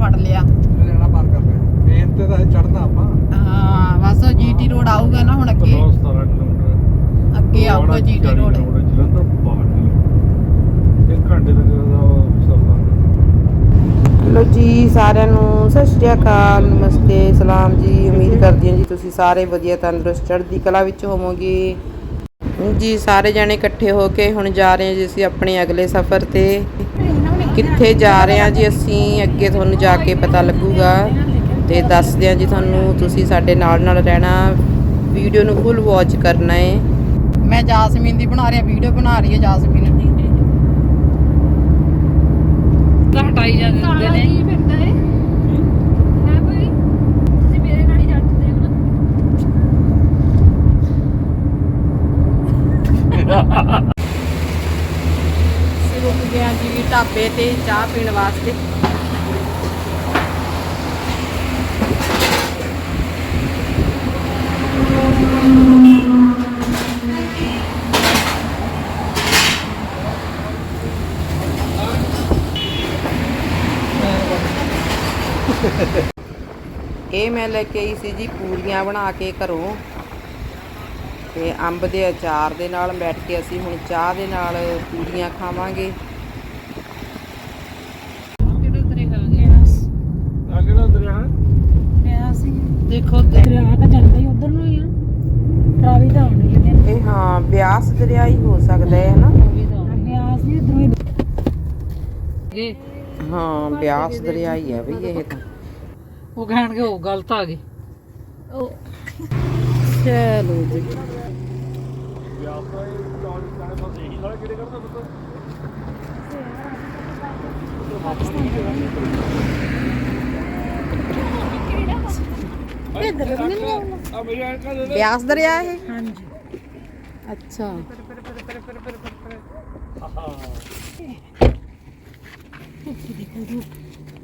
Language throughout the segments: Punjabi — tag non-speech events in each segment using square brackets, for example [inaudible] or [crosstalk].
ਫੜ ਲਿਆ। ਜਾਣਾ ਬੰਦ ਕਰ ਲਿਆ। ਮੇਨ ਤੇ ਤਾਂ ਚੜਨਾ ਆਪਾਂ। ਹਾਂ ਬਸ ਉਹ ਜੀਟੀ ਰੋਡ ਆਊਗਾ ਨਾ ਹੁਣ ਅੱਗੇ। 17 ਕਿਲੋਮੀਟਰ ਅੱਗੇ ਆਊਗਾ ਜੀਟੀ ਰੋਡ ਜਲੰਧਰ ਪਹਾੜੀ ਇੱਕ ਘੰਟੇ ਤੱਕ ਦਾ ਸਫ਼ਰ ਲੋ ਜੀ ਸਾਰਿਆਂ ਨੂੰ ਸਤਿ ਸ਼੍ਰੀ ਅਕਾਲ ਨਮਸਤੇ ਸਲਾਮ ਜੀ ਉਮੀਦ ਕਰਦੀ ਹਾਂ ਜੀ ਤੁਸੀਂ ਸਾਰੇ ਵਧੀਆ ਤੰਦਰੁਸਤ ਚੜ੍ਹਦੀ ਕਲਾ ਵਿੱਚ ਹੋਵੋਗੇ। ਜੀ ਸਾਰੇ ਜਣੇ ਇਕੱਠੇ ਹੋ ਕੇ ਹੁਣ ਜਾ ਰਹੇ ਹਾਂ ਜੀ ਅਸੀਂ ਆਪਣੇ ਅਗਲੇ ਸਫ਼ਰ ਤੇ। ਕਿੱਥੇ ਜਾ ਰਹੇ ਹਾਂ ਜੀ ਅਸੀਂ ਅੱਗੇ ਤੁਹਾਨੂੰ ਜਾ ਕੇ ਪਤਾ ਲੱਗੂਗਾ। ਤੇ ਦੱਸਦੇ ਹਾਂ ਜੀ ਤੁਹਾਨੂੰ ਤੁਸੀਂ ਸਾਡੇ ਨਾਲ ਨਾਲ ਰਹਿਣਾ ਵੀਡੀਓ ਨੂੰ ਫੁੱਲ ਵਾਚ ਕਰਨਾ ਹੈ ਮੈਂ ਜਾਸਮੀਨ ਦੀ ਬਣਾ ਰਿਹਾ ਵੀਡੀਓ ਬਣਾ ਰਹੀ ਹੈ ਜਾਸਮੀਨ। ਤਾਂ ਹਟਾਈ ਜਾਂਦੇ ਨੇ। ਕੀ ਫਿਰਦਾ ਹੈ ਹੈ ਤੁਸੀਂ ਮੇਰੇ ਨਾਲ ਹੀ [laughs] ਢਾਬੇ ਤੇ ਚਾਹ ਪੀਣ ਵਾਸਤੇ। ਇਹ ਮੈਂ ਲੈ ਕੇ ਆਈ ਸੀ ਜੀ ਪੂਰੀਆਂ ਬਣਾ ਕੇ ਘਰੋਂ। ਤੇ ਅੰਬ ਦੇ ਅਚਾਰ ਦੇ ਨਾਲ ਬੈਠ ਕੇ ਅਸੀਂ ਹੁਣ ਚਾਹ ਦੇ ਨਾਲ ਪੂਰੀਆਂ ਖਾਵਾਂਗੇ ਕਿਹੜਾ ਦਰਿਆ ਗਿਆ ਆ ਕਿਹੜਾ ਦਰਿਆ ਹੈ ਗਿਆ ਸੀ ਦੇਖੋ ਦਰਿਆ ਤਾਂ ਜਾਂਦਾ ਹੀ ਉਧਰ ਨੂੰ ਹੀ ਆ ਰਾਵੀ ਤਾਂ ਆਉਣੀ ਹੈ ਇਹ ਹਾਂ ਬਿਆਸ ਦਰਿਆ ਹੀ ਹੋ ਸਕਦਾ ਹੈ ਨਾ ਰਾਵੀ ਤਾਂ ਆਉਣੀ ਆ ਸੀ ਇਧਰੋਂ ਹੀ ਇਹ ਹਾਂ ਬਿਆਸ ਦਰਿਆ ਹੀ ਹੈ ਬਈ ਇਹ ਤਾਂ। ਉਹ ਕਹਿਣਗੇ ਉਹ ਗਲਤ ਆ ਗਏ ਉਹ ਚਲੋ ਜੀ। ਬਿਆਸ ਦਰਿਆ ਇਹ? ਹਾਂਜੀ। ਅੱਛਾ।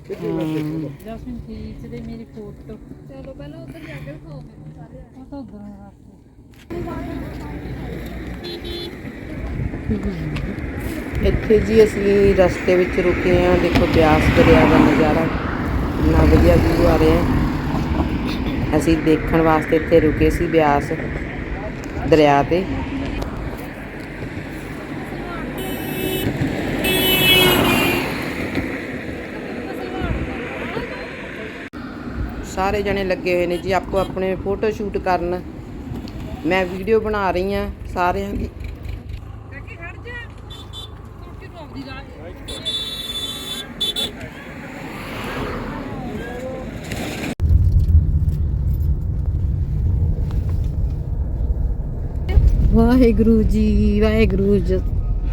ਜਸਮੀਨ ਖੀਚ ਦੇ ਮੇਰੀ ਫੋਟੋ ਚਲੋ ਪਹਿਲਾਂ ਉੱਧਰ ਜਾ ਕੇ ਖਾਓ ਮੈਨੂੰ ਸਾਰੇ ਉਹ ਤਾਂ ਉਧਰ ਇੱਥੇ ਜੀ ਅਸੀਂ ਰਸਤੇ ਵਿੱਚ ਰੁਕੇ ਹਾਂ। ਦੇਖੋ ਬਿਆਸ ਦਰਿਆ ਦਾ ਨਜ਼ਾਰਾ ਇੰਨਾ ਵਧੀਆ ਵਿਊ ਆ ਰਿਹਾ ਅਸੀਂ ਦੇਖਣ ਵਾਸਤੇ ਇੱਥੇ ਰੁਕੇ ਸੀ ਬਿਆਸ ਦਰਿਆ ਤੇ। ਸਾਰੇ ਜਣੇ ਲੱਗੇ ਹੋਏ ਨੇ ਜੀ ਆਪੋ ਆਪਣੇ ਫੋਟੋ ਸ਼ੂਟ ਕਰਨ। ਮੈਂ ਵੀਡੀਓ ਬਣਾ ਰਹੀ ਹਾਂ ਸਾਰਿਆਂ ਦੀ। ਵਾਹਿਗੁਰੂ ਜੀ ਵਾਹਿਗੁਰੂ ਜੀ।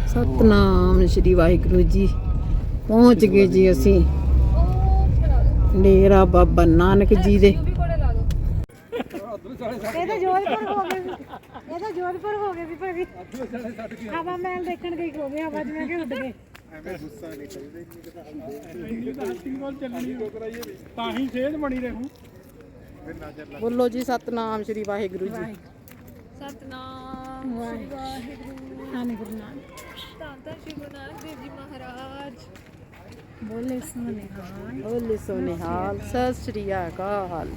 ਸਤਨਾਮ ਸ੍ਰੀ ਵਾਹਿਗੁਰੂ ਜੀ। ਪਹੁੰਚ ਗਏ ਜੀ ਅਸੀਂ। ਡੇਰਾ ਬਾਬਾ ਨਾਨਕ ਜੀ ਦੇ। ਇਹ ਤਾਂ ਜੋਧਪੁਰ ਹੋ ਗਏ ਇਹ ਤਾਂ ਜੋਧਪੁਰ ਹੋ ਗਏ ਵੀ ਭਾਜੀ। ਹਵਾ ਮਹਿਲ ਦੇਖਣ ਗਈ ਹੋ ਗਏ ਹਵਾ ਜਿਵੇਂ ਕਿ ਉੱਡ ਗਏ। ਤਾਂ ਹੀ ਸੇਧ ਬਣੀ ਰਹੂ ਬੋਲੋ ਜੀ ਸਤਨਾਮ ਸ੍ਰੀ ਵਾਹਿਗੁਰੂ ਜੀ। ਸਤਨਾਮ ਵਾਹਿਗੁਰੂ। ਨਾਨਕ ਗੁਰੂ ਨਾਨਕ। ਤਾਂ ਤਾਂ ਸ਼੍ਰੀ ਗੁਰੂ ਨਾਨਕ ਦੇਵ ਜੀ ਮਹਾਰਾਜ। ਬੋਲੇ ਸੋਨੇ ਹਾਲ। ਬੋਲੇ ਸੋ ਨਿਹਾਲ ਸਤਿ ਸ੍ਰੀ ਅਕਾਲ।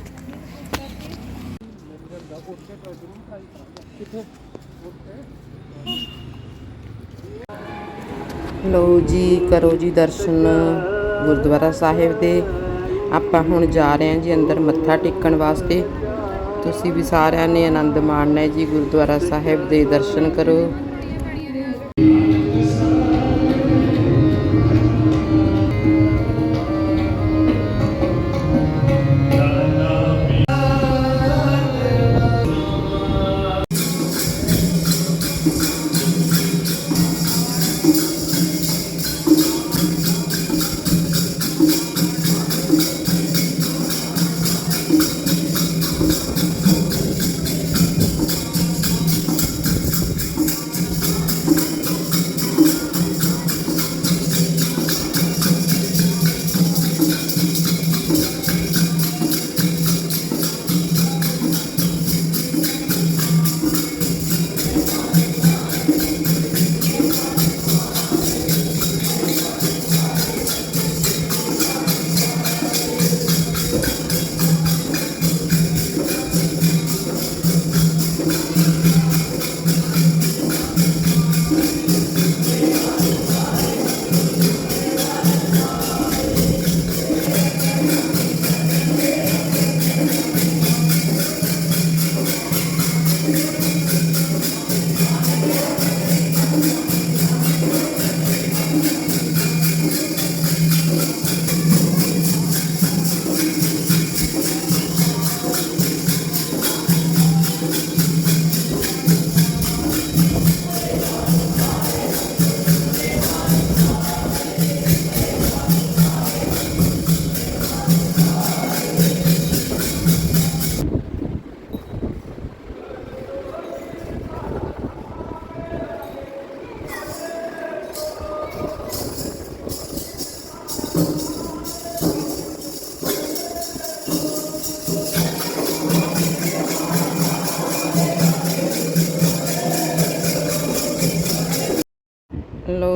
ਲੋ ਜੀ, ਕਰੋ ਜੀ ਦਰਸ਼ਨ ਗੁਰਦੁਆਰਾ ਸਾਹਿਬ ਦੇ। ਆਪਾਂ ਹੁਣ ਜਾ ਰਹੇ ਹਾਂ ਜੀ ਅੰਦਰ ਮੱਥਾ ਟੇਕਣ ਵਾਸਤੇ। ਤੁਸੀਂ ਵੀ ਸਾਰਿਆਂ ਨੇ ਆਨੰਦ ਮਾਣਨਾ ਹੈ ਜੀ ਗੁਰਦੁਆਰਾ ਸਾਹਿਬ ਦੇ ਦਰਸ਼ਨ ਕਰੋ।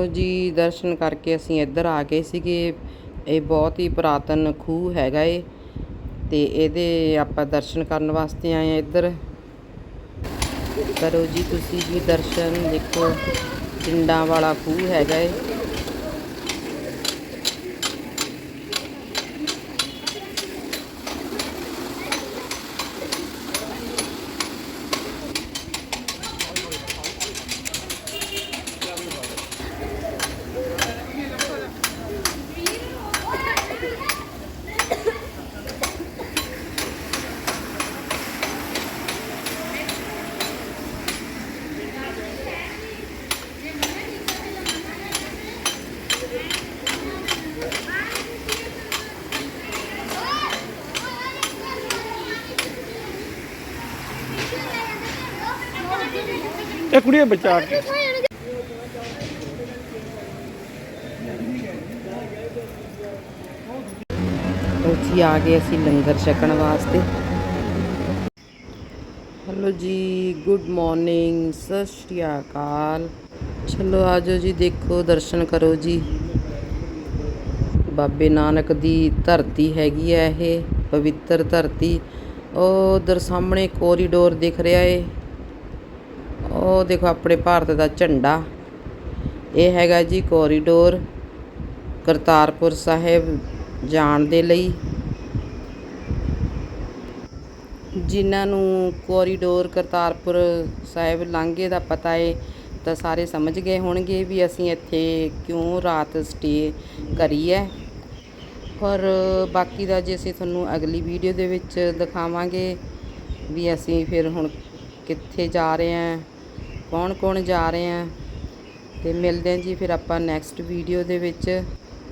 ਚਲੋ ਜੀ, ਦਰਸ਼ਨ ਕਰਕੇ ਅਸੀਂ ਇੱਧਰ ਆ ਗਏ ਸੀਗੇ। ਇਹ ਬਹੁਤ ਹੀ ਪੁਰਾਤਨ ਖੂਹ ਹੈਗਾ ਏ ਤੇ ਇਹਦੇ ਆਪਾਂ ਦਰਸ਼ਨ ਕਰਨ ਵਾਸਤੇ ਆਏ ਆ ਇੱਧਰ। ਕਰੋ ਜੀ ਤੁਸੀਂ ਵੀ ਦਰਸ਼ਨ। ਦੇਖੋ, ਪਿੰਡਾਂ ਵਾਲਾ ਖੂਹ ਹੈਗਾ ਏ। ਇਹ ਕੁੜੀਏ ਬਚਾ ਕੇ। ਉਹ ਜੀ, ਆ ਗਏ ਅਸੀਂ ਲੰਗਰ ਛਕਣ ਵਾਸਤੇ। ਹੈਲੋ ਜੀ, ਗੁੱਡ ਮਾਰਨਿੰਗ, ਸਤਿ ਸ਼੍ਰੀ ਅਕਾਲ। ਚਲੋ ਆਜੋ ਜੀ, ਦੇਖੋ, ਦਰਸ਼ਨ ਕਰੋ ਜੀ। ਬਾਬੇ ਨਾਨਕ ਦੀ ਧਰਤੀ ਹੈਗੀ ਹੈ ਇਹ, ਪਵਿੱਤਰ ਧਰਤੀ। ਉਹ ਉਧਰ ਸਾਹਮਣੇ ਕੋਰੀਡੋਰ ਦਿਖ ਰਿਹਾ ਏ। ਉਹ ਦੇਖੋ ਆਪਣੇ ਭਾਰਤ ਦਾ ਝੰਡਾ। ਇਹ ਹੈਗਾ ਜੀ ਕੋਰੀਡੋਰ ਕਰਤਾਰਪੁਰ ਸਾਹਿਬ ਜਾਣ ਦੇ ਲਈ। ਜਿਨ੍ਹਾਂ ਨੂੰ ਕੋਰੀਡੋਰ ਕਰਤਾਰਪੁਰ ਸਾਹਿਬ ਲਾਂਘੇ ਦਾ ਪਤਾ ਏ, ਤਾਂ ਸਾਰੇ ਸਮਝ ਗਏ ਹੋਣਗੇ ਵੀ ਅਸੀਂ ਇੱਥੇ ਕਿਉਂ ਰਾਤ ਸਟੇ ਕਰੀ ਹੈ। ਔਰ ਬਾਕੀ ਦਾ ਜੇ ਅਸੀਂ ਤੁਹਾਨੂੰ ਅਗਲੀ ਵੀਡੀਓ ਦੇ ਵਿੱਚ ਦਿਖਾਵਾਂਗੇ ਵੀ ਅਸੀਂ ਫਿਰ ਹੁਣ ਕਿੱਥੇ ਜਾ ਰਹੇ ਹਾਂ। ਕੌਣ ਕੌਣ ਜਾ ਰਹੇ ਹਾਂ ਤੇ ਮਿਲਦੇ ਹਾਂ ਜੀ ਫਿਰ ਆਪਾਂ ਨੈਕਸਟ ਵੀਡੀਓ ਦੇ ਵਿੱਚ।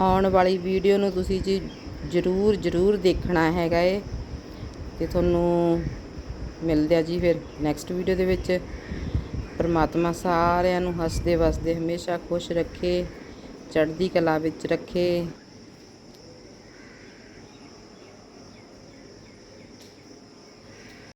ਆਉਣ ਵਾਲੀ ਵੀਡੀਓ ਨੂੰ ਤੁਸੀਂ ਜੀ ਜਰੂਰ ਜਰੂਰ ਦੇਖਣਾ ਹੈਗਾ ਏ। ਤੇ ਤੁਹਾਨੂੰ ਮਿਲਦੇ ਆ ਜੀ ਫਿਰ ਨੈਕਸਟ ਵੀਡੀਓ ਦੇ ਵਿੱਚ। ਪਰਮਾਤਮਾ ਸਾਰਿਆਂ ਨੂੰ ਹੱਸਦੇ ਵਸਦੇ ਹਮੇਸ਼ਾ ਖੁਸ਼ ਰੱਖੇ, ਚੜ੍ਹਦੀ ਕਲਾ ਵਿੱਚ ਰੱਖੇ।